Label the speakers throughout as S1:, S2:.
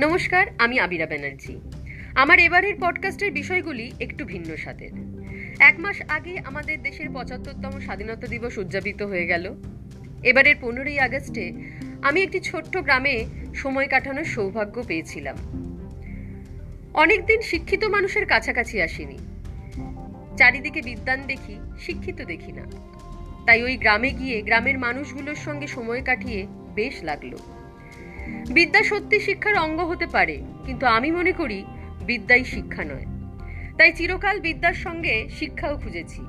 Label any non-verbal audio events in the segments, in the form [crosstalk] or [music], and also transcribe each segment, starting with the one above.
S1: নমস্কার, আমি আবিরা ব্যানার্জি। আমার এবারের পডকাস্টের বিষয়গুলি একটু ভিন্ন স্বাদের। এক মাস আগে আমাদের দেশের পঁচাত্তরতম স্বাধীনতা দিবস উদযাপিত হয়ে গেল। এবারের পনেরোই আগস্টে আমি একটি ছোট্ট গ্রামে সময় কাটানোর সৌভাগ্য পেয়েছিলাম। অনেকদিন শিক্ষিত মানুষের কাছাকাছি আসিনি। চারিদিকে বিদ্যান দেখি, শিক্ষিত দেখি না। তাই ওই গ্রামে গিয়ে গ্রামের মানুষগুলোর সঙ্গে সময় কাটিয়ে বেশ লাগল। বিদ্যা সত্যি শিক্ষার অঙ্গ হতে পারে, কিন্তু আমি মনে করি বিদ্যাই শিক্ষা নয়। তাই চিরকাল বিদ্যার সঙ্গে শিক্ষাও খুঁজেছি।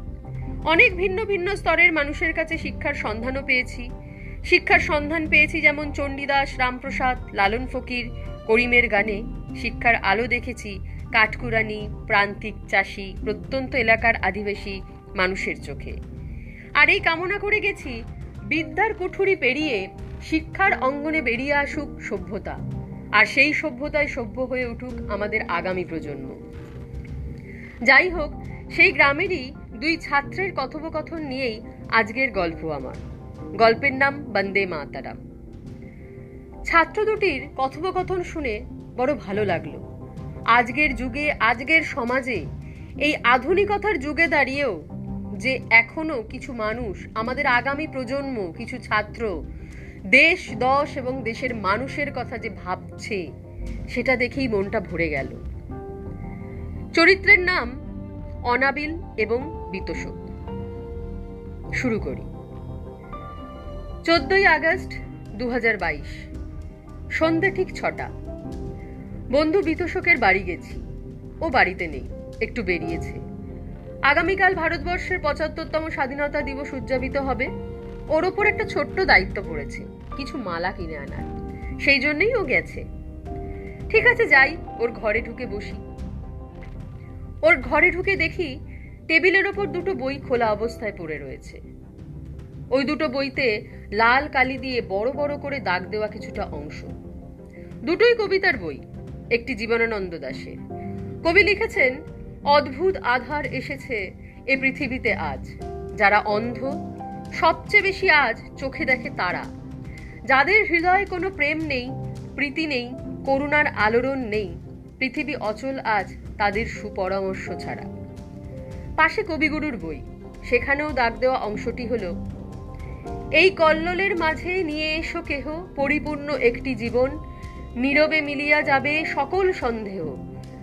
S1: অনেক ভিন্ন ভিন্ন স্তরের মানুষের কাছে শিক্ষার সন্ধানও পেয়েছি। শিক্ষার সন্ধান পেয়েছি যেমন চণ্ডীদাস, রামপ্রসাদ, লালন ফকির, করিমের গানে। শিক্ষার আলো দেখেছি কাঠকুরানি প্রান্তিক চাষি, প্রত্যন্ত এলাকার আদিবাসী মানুষের চোখে। আর এই কামনা করে গেছি, বিদ্যার কুঠুরি পেরিয়ে শিক্ষার অঙ্গনে বেরিয়ে আসুক সভ্যতা, আর সেই সভ্যতায় সভ্য হয়ে উঠুক আমাদের আগামী প্রজন্ম। যাই হোক, সেই গ্রামেরই দুই ছাত্রের কথোপকথন নিয়েই আজকের গল্প আমার। গল্পের নাম বন্দে মাতারাম। ছাত্র দুটির কথোপকথন শুনে বড় ভালো লাগল। আজকের যুগে, আজকের সমাজে এই আধুনিকতার যুগে দাঁড়িয়েও যে এখনও কিছু মানুষ, আমাদের আগামী প্রজন্ম, কিছু ছাত্র দেশ, দশ এবং দেশের মানুষের কথা যে ভাবছে, সেটা দেখেই মনটা ভরে গেল। চরিত্রের নাম অনাবিল এবং বিতোষক। শুরু করি। চোদ্দই আগস্ট দু বাইশ, সন্ধ্যে ঠিক ছটা। বন্ধু বিতোষকের বাড়ি গেছি। ও বাড়িতে নেই, একটু বেরিয়েছে। আগামীকাল ভারতবর্ষের পঁচাত্তরতম স্বাধীনতা দিবস উদযাপিত হবে। ওর ওপর একটা ছোট্ট দায়িত্ব পড়েছে। কিছু মালা কিনে আনার। সেই জন্যই ও গেছে। ঠিক আছে, যাই, ওর ঘরে ঢুকে বসি। ওর ঘরে ঢুকে দেখি টেবিলের ওপর দুটো বই খোলা অবস্থায় পড়ে রয়েছে। ওই দুটো বইতে লাল কালি দিয়ে বড় বড় করে দাগ দেওয়া কিছুটা অংশ। দুটোই কবিতার বই, একটি জীবনানন্দ দাশের কবি লিখেছেন, অদ্ভুত আধার এসেছে এ পৃথিবীতে আজ। যারা অন্ধ, সবচেয়ে বেশি আজ চোখে দেখে তারা। যাদের হৃদয়ে কোনো প্রেম নেই, প্রীতি নেই, করুণার আলোড়ন নেই, পৃথিবী অচল আজ তাদের সুপরামর্শ ছাড়া। পাশে কবিগুরুর বই, সেখানেও দাগ দেওয়া অংশটি হলো, এই কল্লোলের মাঝে নিয়ে এসো কেহ, পরিপূর্ণ একটি জীবন, নীরবে মিলিয়া যাবে সকল সন্দেহ,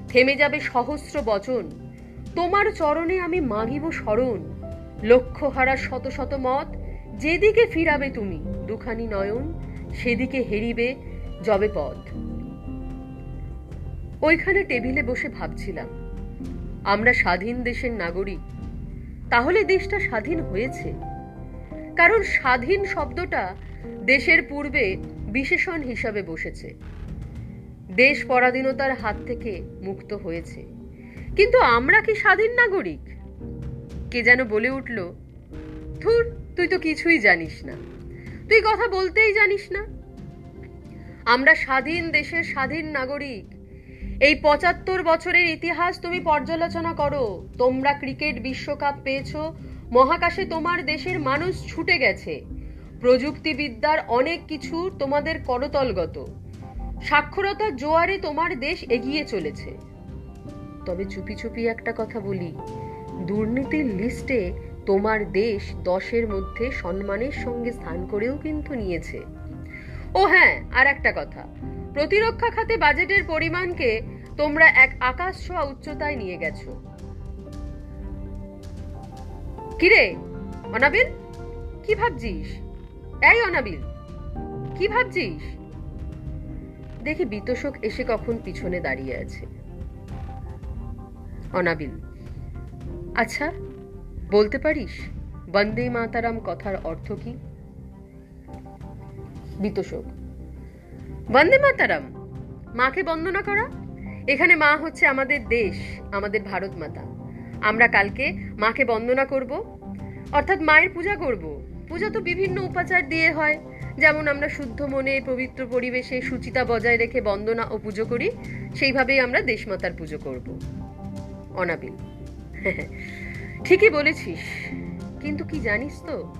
S1: থেমে যাবে সহস্র বচন, তোমার চরণে আমি মাগিব স্মরণ লক্ষ্য হারা শত শত মত যেদিকে ফিরাবে তুমি, দুখানি নয়ন, সেদিকে হেরিবে জবে পথ। ওইখানে টেবিলে বসে ভাবছিলাম, আমরা স্বাধীন দেশের নাগরিক, তাহলে দেশটা স্বাধীন হয়েছে? কারণ স্বাধীন শব্দটা দেশের পূর্বে বিশেষণ হিসাবে বসেছে। দেশ পরাধীনতার হাত থেকে মুক্ত হয়েছে। কিন্তু আমরা কি স্বাধীন নাগরিক? কে যেন বলে উঠল, ধুর তুই তো কিছুই জানিস না। তুই কথা বলতেই জানিস না। আমরা স্বাধীন দেশের স্বাধীন নাগরিক। এই পঁচাত্তর বছরের ইতিহাস তুমি পর্যালোচনা করো। তোমরা ক্রিকেট বিশ্বকাপ পেয়েছ, মহাকাশে তোমার দেশের মানুষ ছুটে গেছে। প্রযুক্তিবিদ্যার অনেক কিছু তোমাদের করতলগত। সাক্ষরতার জোয়ারে তোমার দেশ এগিয়ে চলেছে। তবে চুপি চুপি একটা কথা বলি। দুর্নীতির লিস্টে তোমার দেশ দশের মধ্যে সম্মানের সঙ্গে স্থান করেও কিন্তু নিয়েছে। ও হ্যাঁ আর একটা কথা। প্রতিরক্ষা খাতে বাজেটের পরিমাণকে তোমরা এক আকাশ ছোঁয়া উচ্চতায় নিয়ে গেছো। কিরে, অনাবিল? কি ভাবছিস? এই অনাবিল, কি ভাবছিস? দেখি বিতোষক এসে কখন পিছনে দাঁড়িয়ে আছে। অনাবিল আচ্ছা বলতে পারিস? বন্দে মাতারাম কথার অর্থ কি? বিতোষক। বন্দে মাতারাম, মাকে বন্দনা করা? এখানে মা হচ্ছে আমাদের দেশ, আমাদের ভারত মাতা। আমরা কালকে মাকে বন্দনা করব, অর্থাৎ মায়ের পূজা করব। পূজা তো বিভিন্ন উপাচার দিয়ে হয়। যেমন আমরা শুদ্ধ মনে, পবিত্র পরিবেশে সুচিতা বজায় রেখে বন্দনা ও পুজো করি, সেইভাবেই আমরা দেশমাতার পুজো করব। অনাবিল। [laughs] ঠিকই বলেছিস। কিন্তু কি জানিস তো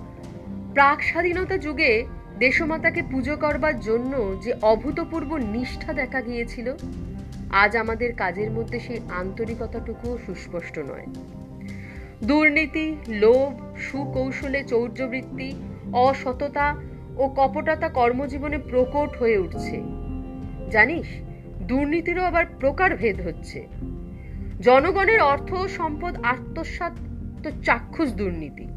S1: প্রাক স্বাধীনতা যুগে দেশমাতাকে পুজো করবার জন্য যে অভূতপূর্ব নিষ্ঠা দেখা গিয়েছিল, আজ আমাদের কাজের মধ্যে সেই আন্তরিকতাটুকুও সুস্পষ্ট নয়। দুর্নীতি, লোভ, সুকৌশলে চৌর্যবৃত্তি, অসততা ও কপটতা কর্মজীবনে প্রকট হয়ে উঠছে। জানিস, দুর্নীতিরও আবার প্রকারভেদ হচ্ছে। জনগণের অর্থ সম্পদ আত্মসাত তো চাক্ষুষ দুর্নীতি।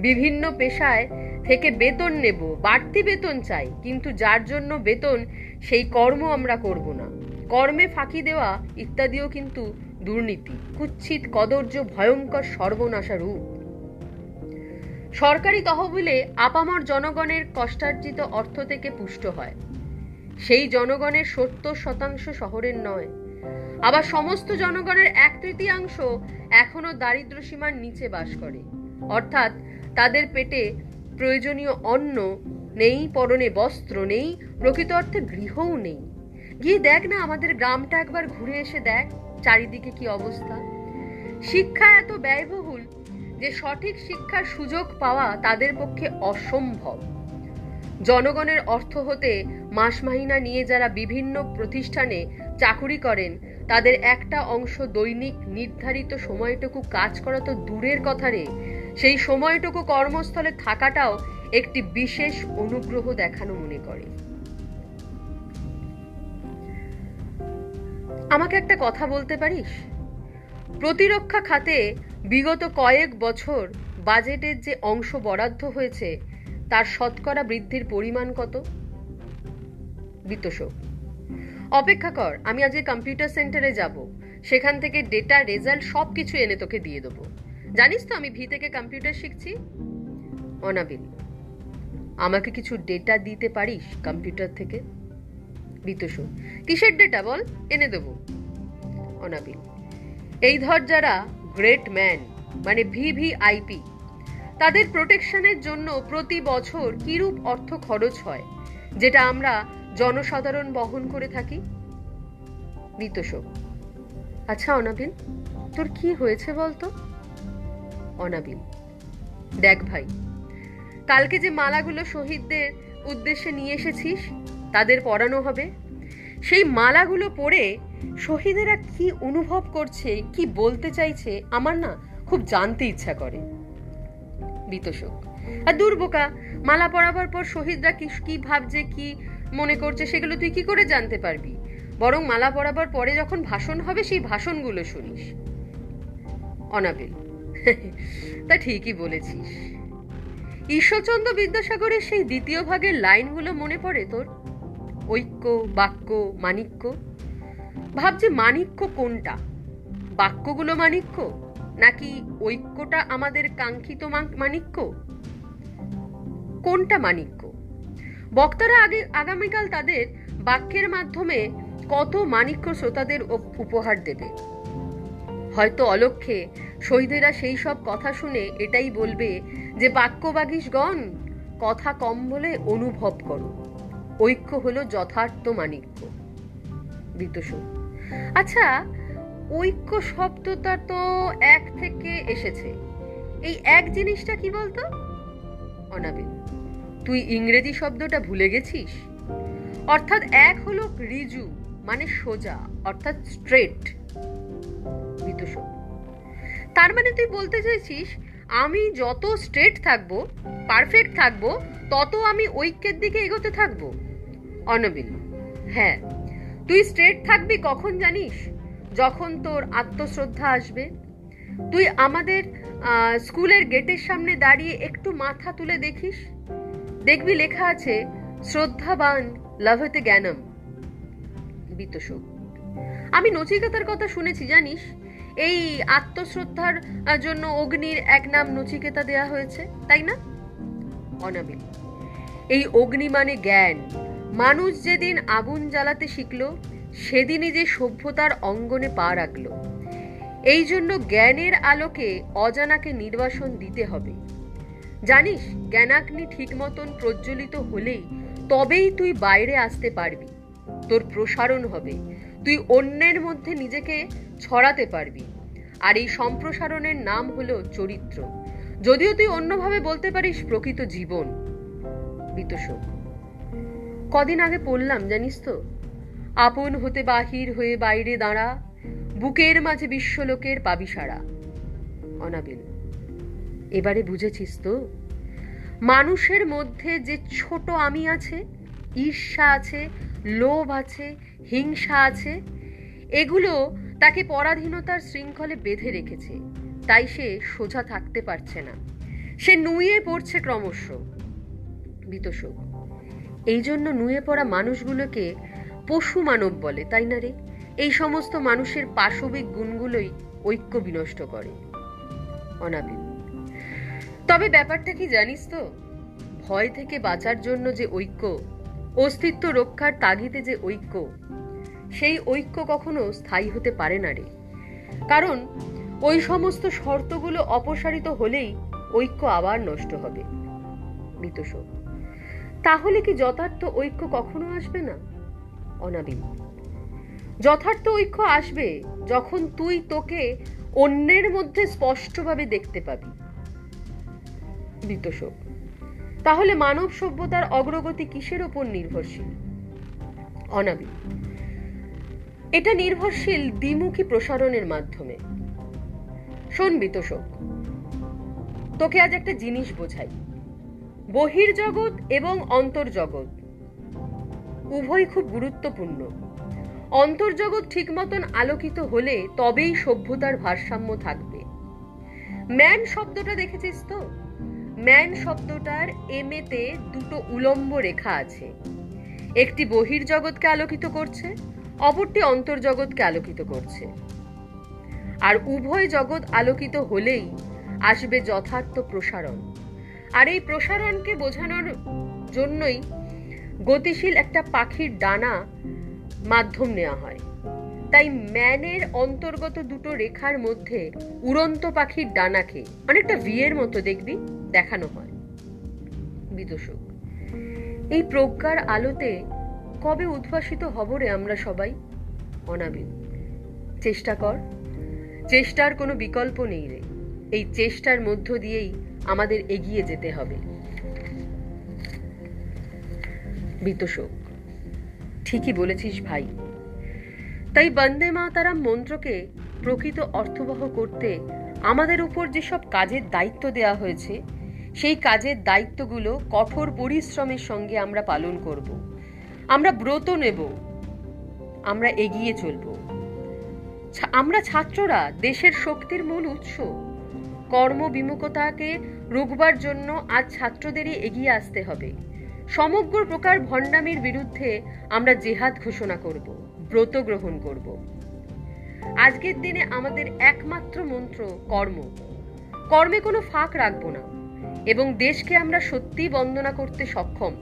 S1: বিভিন্ন পেশায় থেকে বেতন নেব, বাড়তি বেতন চাই, কিন্তু যার জন্য বেতন, সেই কর্ম আমরা করব না। কর্মে ফাঁকি দেওয়া ইত্যাদিও কিন্তু দুর্নীতি। কুচ্ছিত কদর্য ভয়ঙ্কর সর্বনাশা রূপ। সরকারি তহবিলে আপামর জনগণের কষ্টার্জিত অর্থ থেকে পুষ্ট হয়। সেই জনগণের সত্তর শতাংশ শহরের নয়। আবার সমস্ত জনগণের এক তৃতীয়াংশ এখনও দারিদ্র সীমার নিচে বাস করে। অর্থাৎ তাদের পেটে প্রয়োজনীয় অন্ন নেই, পরনে বস্ত্র নেই, প্রকৃত অর্থে গৃহও নেই। গিয়ে দেখ না আমাদের গ্রামটা একবার ঘুরে এসে দেখ, চারিদিকে কি অবস্থা। শিক্ষা এত ব্যয়বহুল যে সঠিক শিক্ষার সুযোগ পাওয়া তাদের পক্ষে অসম্ভব। জনগণের অর্থ হতে মাস মাহিনা নিয়ে যারা বিভিন্ন প্রতিষ্ঠানে চাকুরি করেন। তাদের একটা অংশ দৈনিক নির্ধারিত সময়টুকু কাজ করা তো দূরের কথা রে। সেই সময়টুকু কর্মস্থলে থাকাটাও একটি বিশেষ অনুগ্রহ দেখানো মনে করে। আমাকে একটা কথা বলতে পারিস? প্রতিরক্ষা খাতে বিগত কয়েক বছর বাজেটের যে অংশ বরাদ্দ হয়েছে, তার শতকরা বৃদ্ধির পরিমাণ কত? বিতোষক অপেক্ষা কর, আমি আজকে কম্পিউটার সেন্টারে যাব। সেখান থেকে ডেটা রেজাল্ট সব কিছু এনে তোকে দিয়ে দেবো। জানিস তো আমি ভি থেকে কম্পিউটার শিখছি? অনাবিল, আমাকে কিছু ডেটা দিতে পারিস কম্পিউটার থেকে? বিতোষু কিসের ডেটা বল? এনে দেব। অনাবিল, এই ধর যারা গ্রেট ম্যান মানে ভি ভি আইপি তাদের প্রোটেকশনের জন্য প্রতি বছর কিরূপ অর্থ খরচ হয়? যেটা আমরা জনসাধারণ বহন করে থাকি? বিতোষক আচ্ছা অনাবিল, তোর কি হয়েছে বলতো? অনাবিল, দেখ ভাই, কালকে যে মালাগুলো শহীদদের উদ্দেশ্যে নিয়ে এসেছিস, তাদের পরানো হবে। সেই মালাগুলো পরে শহীদেরা কি অনুভব করছে, কি বলতে চাইছে, আমার না খুব জানতে ইচ্ছা করে। বিতোষক আর দুর্বোকা মালা পরাবার পর শহীদরা কি কি ভাবছে, কি মনে করছে সেগুলো তুই কি করে জানতে পারবি? বরং মালা পরাবার পরে যখন ভাষণ হবে, সেই ভাষণগুলো শুনিস। অনাবিল, [laughs] তা ঠিকই বলেছিস। ঈশ্বরচন্দ্র বিদ্যাসাগরের সেই দ্বিতীয় ভাগের লাইনগুলো মনে পড়ে তোর? ঐক্য, বাক্য মানিক্য ভাবছি মানিক্য কোনটা? বাক্যগুলো মানিক্য নাকি ঐক্যটা আমাদের কাঙ্ক্ষিত মানিক্য কোনটা মানিক্য বক্তারা আগে আগামীকাল তাদের বাক্যের মাধ্যমে কত মানিক্য শ্রোতাদের উপহার দেবে। হয়তো অলক্ষে শহীদেরা সেই সব কথা শুনে এটাই বলবে যে বাক্যবাগীশগণ কথা কম বলে অনুভব করো। ঐক্য হলো যথার্থ মানিক্য। আচ্ছা ঐক্য শব্দটা তো এক থেকে এসেছে। এই এক জিনিসটা কি বলতো? অনাবিল তুই ইংরেজি শব্দটা ভুলে গেছিস? অর্থাৎ এক হলো রিজু মানে সোজা, অর্থাৎ স্ট্রেট তার মানে তুই বলতে চাইছিস, আমি যত স্ট্রেট থাকব পারফেক্ট থাকব, তত আমি ঐক্যের দিকে এগোতে থাকব। অনবিল হ্যাঁ তুই স্ট্রেট থাকবি কখন জানিস? যখন তোর আত্মশ্রদ্ধা আসবে। তুই আমাদের স্কুলের গেটের সামনে দাঁড়িয়ে একটু মাথা তুলে দেখিস। দেখবি লেখা আছে, শ্রদ্ধাবান লভতে জ্ঞানম। বিতোষক আমি নচিকেতার কথা শুনেছি, জানিস? এই আত্মশ্রদ্ধার জন্য অগ্নির এক নাম নচিকেতা দেয়া হয়েছে, তাই না? অনাবিল এই অগ্নি মানে জ্ঞান। মানুষ যেদিন আগুন জ্বালাতে শিখল, সেদিনই যে সভ্যতার অঙ্গনে পা রাখল। এই জন্য জ্ঞানের আলোকে অজানাকে নির্বাসন দিতে হবে। জানিস, জ্ঞানাগ্নি ঠিক মতন প্রজ্বলিত হলেই তবেই তুই বাইরে আসতে পারবি। তোর প্রসারণ হবে। তুই অন্যের মধ্যে নিজেকে ছড়াতে পারবি। আর এই সম্প্রসারণের নাম হলো চরিত্র। যদিও তুই অন্যভাবে বলতে পারিস প্রকৃত জীবন। বিতোষক কদিন আগে পড়লাম, জানিস তো? আপন হতে বাহির হয়ে বাইরে দাঁড়া, বুকের মাঝে বিশ্বলোকের পাবি সারা অনাবিল। এবারে বুঝেছিস তো? মানুষের মধ্যে যে ছোট আমি আছে, ঈর্ষা আছে, লোভ আছে, হিংসা আছে, এগুলো তাকে পরাধীনতার শৃঙ্খলে বেঁধে রেখেছে। তাই সে সোজা থাকতে পারছে না। সে নুয়ে পড়ছে ক্রমশ। বিতোষক এই জন্য নুয়ে পড়া মানুষগুলোকে পশু মানব বলে, তাই না রে? এই সমস্ত মানুষের পাশবিক গুণগুলোই ঐক্য বিনষ্ট করে। অনাবিল। তবে ব্যাপারটা কি জানিস তো? ভয় থেকে বাঁচার জন্য যে ঐক্য, অস্তিত্ব রক্ষার তাগিদে যে ঐক্য, সেই ঐক্য কখনো স্থায়ী হতে পারে না রে। কারণ ওই সমস্ত শর্তগুলো অপসারিত হলেই ঐক্য আবার নষ্ট হবে। বিতোষক তাহলে কি যথার্থ ঐক্য কখনো আসবে না? অনাবিল, যথার্থ ঐক্য আসবে যখন তুই তোকে অন্যের মধ্যে স্পষ্টভাবে দেখতে পাবি। বিতোষক তাহলে মানব সভ্যতার অগ্রগতি কিসের ওপর নির্ভরশীল? অনাবিল। এটা নির্ভরশীল দ্বিমুখী প্রসারণের মাধ্যমে। শোন বিতোষক, তোকে আজ একটা জিনিস বোঝাই। বহির্জগৎ এবং অন্তর্জগৎ উভয় খুব গুরুত্বপূর্ণ। অন্তর্জগৎ ঠিক মতন আলোকিত হলে তবেই সভ্যতার ভারসাম্য থাকবে। ম্যান শব্দটা দেখেছিস তো? ম্যান শব্দটার এমেতে দুটো উলম্ব রেখা আছে। একটি বহির্জগৎকে আলোকিত করছে, অপরটি অন্তর্জগৎকে আলোকিত করছে। আর উভয় জগৎ আলোকিত হলেই আসবে যথার্থ প্রসারণ। আর এই প্রসারণকে বোঝানোর জন্যই গতিশীল একটা পাখির ডানা মাধ্যম নেওয়া হয়। তাই ম্যানের অন্তর্গত দুটো রেখার মধ্যে উড়ন্ত পাখির ডানাকে অনেকটা ভিয়ের মতো দেখবি, দেখানো হয়। বিদূষক, এই প্রজ্ঞার আলোতে কবে উদ্ভাসিত হব রে আমরা সবাই? অনাবিল, চেষ্টা কর। চেষ্টার কোনো বিকল্প নেই রে। এই চেষ্টার মধ্য দিয়েই আমাদের এগিয়ে যেতে হবে। বিতোষক ঠিকই বলেছিস ভাই। তাই বন্দে মাতারাম মন্ত্রকে প্রকৃত অর্থবহ করতে আমাদের উপর যেসব কাজের দায়িত্ব দেওয়া হয়েছে, সেই কাজের দায়িত্বগুলো কঠোর পরিশ্রমের সঙ্গে আমরা পালন করব। আমরা ব্রত নেব। আমরা এগিয়ে চলব। আমরা ছাত্ররা দেশের শক্তির মূল উৎস। কর্মবিমুখতাকে রুখবার জন্য আজ ছাত্রদেরই এগিয়ে আসতে হবে। সমগ্র প্রকার ভণ্ডামির বিরুদ্ধে আমরা জেহাদ ঘোষণা করব। ব্রত গ্রহণ করব। আজকের দিনে আমাদের একমাত্র মন্ত্র কর্ম। কর্মে কোনো ফাঁক রাখব না এবং দেশকে আমরা সত্যি বন্দনা করতে সক্ষম।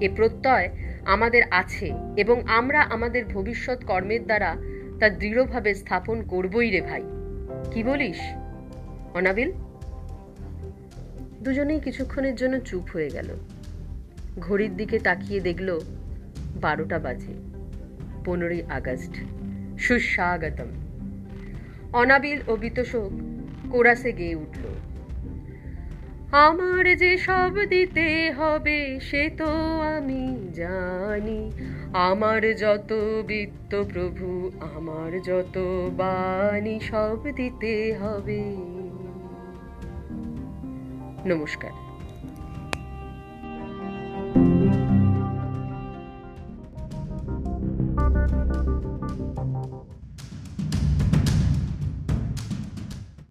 S1: এ প্রত্যয় আমাদের আছে এবং আমরা আমাদের ভবিষ্যৎ কর্মের দ্বারা তা দৃঢ়ভাবে স্থাপন করবই রে ভাই। কি বলিস? অনাবিল? দুজনেই কিছুক্ষণের জন্য চুপ হয়ে গেল। ঘড়ির দিকে তাকিয়ে দেখল বারোটা বাজে। পনেরোই আগস্ট। সুস্বাগতম। অনাবিল ও বিতোষক কোরাসে গেয়ে উঠল। আমার যে সব দিতে হবে, সে তো আমি জানি। আমার যত বৃত্ত প্রভু, আমার যত বাণী সব দিতে হবে। নমস্কার।